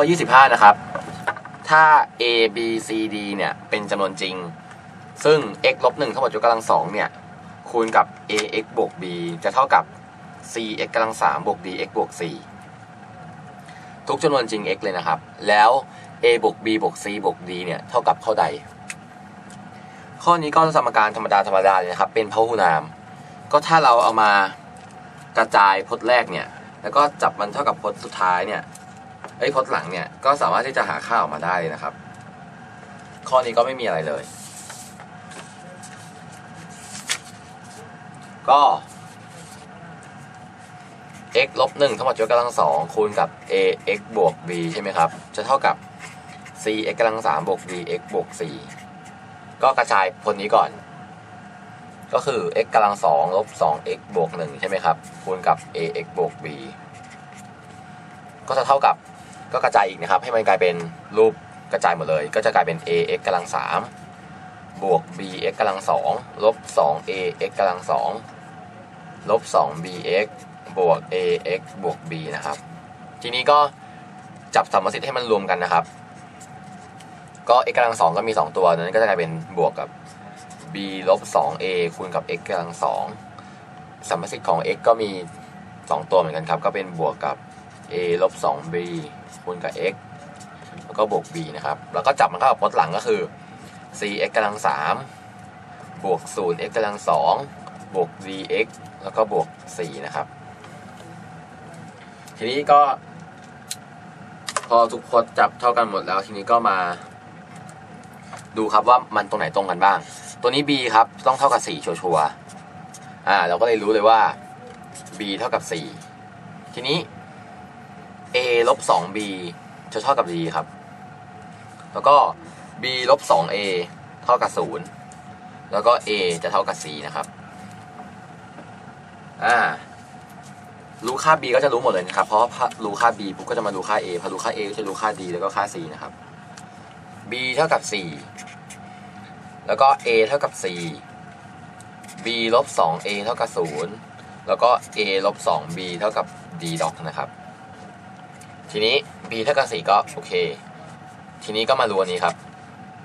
ข้อ 25 นะครับ ถ้า a b c d เนี่ย เป็นจำนวนจริง ซึ่ง x ลบ1เทั้งหมดยกกำลัง2เนี่ย คูณกับ a x บวก b จะเท่ากับ c x กำลัง3บวก d x บวก4ทุกจำนวนจริง x เลยนะครับ แล้ว a บวก b บวก c บวก d เนี่ย เท่ากับเท่าใด ข้อนี้ก็สมการธรรมดาธรรมดาเลยนะครับ เป็นพหุนาม ก็ถ้าเราเอามากระจายพจน์แรกเนี่ย แล้วก็จับมันเท่ากับพจน์สุดท้ายเนี่ย ไอ้ยพจน์หลังเนี่ยก็สามารถที่จะหาค่าออกมาได้นะครับ ข้อนี้ก็ไม่มีอะไรเลย ก็ x ลบหนึ่งทั้งหมดยกกำลังสองคูณกับ a x บวก b ใช่ไหมครับ จะเท่ากับ c x กำลังสามบวก b x บวกสี่ก็กระจายพจน์นี้ก่อน ก็คือ x กำลังสองลบสอง x บวกหนึ่งใช่ไหมครับ คูณกับ a x บวก b ก็จะเท่ากับก็กระจายอีกนะครับ ให้มันกลายเป็นรูปกระจายหมดเลย ก็จะกลายเป็น a x กำลังสามบวก b x กำลังสองลบสอง a x กำลังสองลบสอง b x บวก a x บวก b นะครับ ทีนี้ก็จับสมมติให้มันรวมกันนะครับ ก็ x กำลังสองก็มี 2 ตัวนั้นก็จะกลายเป็นบวกกับ b ลบ 2a คูณกับ x กำลังสองสัมประสิทธิ์ของ x ก็มี 2 ตัวเหมือนกันครับ ก็เป็นบวกกับ a ลบ 2b คูณกับ x แล้วก็บวก b นะครับ แล้วก็จับมันเข้ากับพจน์หลังก็คือ c x กำลังสามบวก0 x กำลังสองบวก dx แล้วก็บวก 4 นะครับ ทีนี้ก็ พอทุกพจน์จับเท่ากันหมดแล้ว ทีนี้ก็มา ดูครับว่ามันตรงไหนตรงกันบ้าง ตัวนี้ b ครับ ต้องเท่ากับ 4 ชัวร์ๆอ่า เราก็เลยรู้เลยว่า b เท่ากับ 4 ทีนี้ ลบ 2b จะเท่ากับ d ครับ แล้วก็ b ลบ 2a เท่ากับ 0 แล้วก็ a จะเท่ากับ4นะครับ อ่า รู้ค่า b ก็จะรู้หมดเลยนะครับ เพราะรู้ค่า b ปุ๊บก็จะมารู้ค่า a พอรู้ค่า a ก็จะรู้ค่า d แล้วก็ค่า c นะครับ b เท่ากับ 4 แล้วก็ a เท่ากับ 4 b ลบ 2a เท่ากับ 0 แล้วก็ a ลบ 2b เท่ากับ d ดอกนะครับ ทีนี้ b เท่ากับ4ก็โอเค ทีนี้ก็มารู้อันนี้ครับ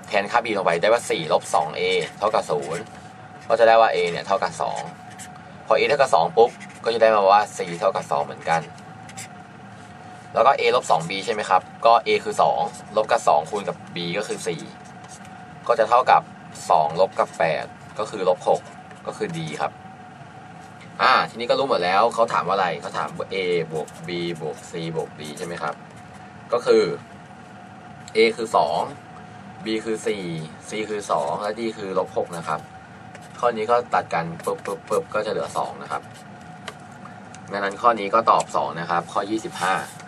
แทนค่า b ลงไปได้ว่า4ลบ 2a เท่ากับ 0 ก็จะได้ว่า a เนี่ยเท่ากับ 2 พอ a เท่ากับ 2 ปุ๊บ ก็จะได้มาว่า c เท่ากับ 2 เหมือนกัน แล้วก็ a ลบ 2b ใช่ไหมครับ ก็ a คือ 2 ลบกับ 2 คูณกับ b ก็คือ 4 ก็จะเท่ากับ 2 ลบกับ 8 ก็คือลบ 6 ก็คือ d ครับ อ่าทีนี้ก็รู้หมดแล้วเขาถามว่าอะไรเขาถามว่า a บวก b บวก c บวก d ใช่ไหมครับ ก็คือ a คือ 2 b คือ 4 c คือ 2 และ d คือลบ6นะครับ ข้อนี้ก็ตัดกันปุ๊บปุ๊บปุ๊บก็จะเหลือ 2 นะครับดังนั้นข้อนี้ก็ตอบ 2 นะครับ ข้อ 25